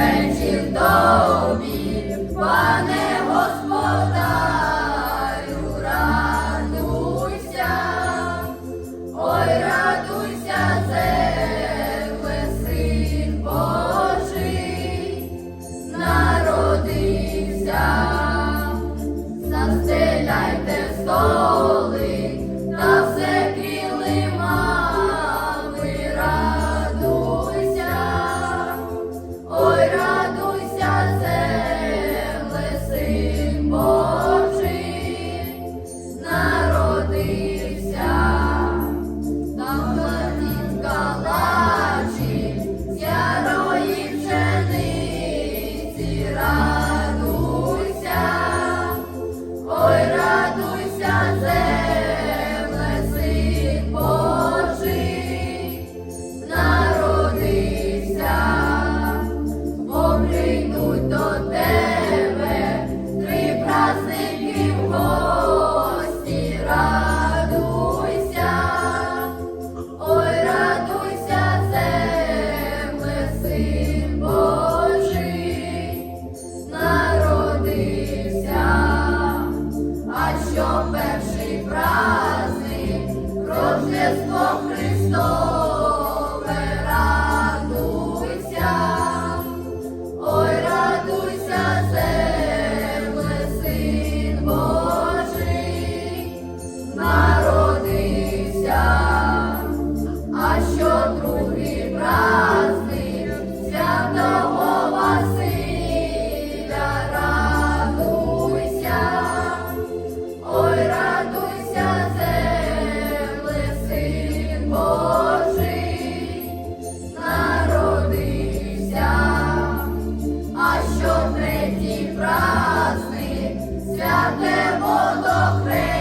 вечір тобі, пане Господа. of.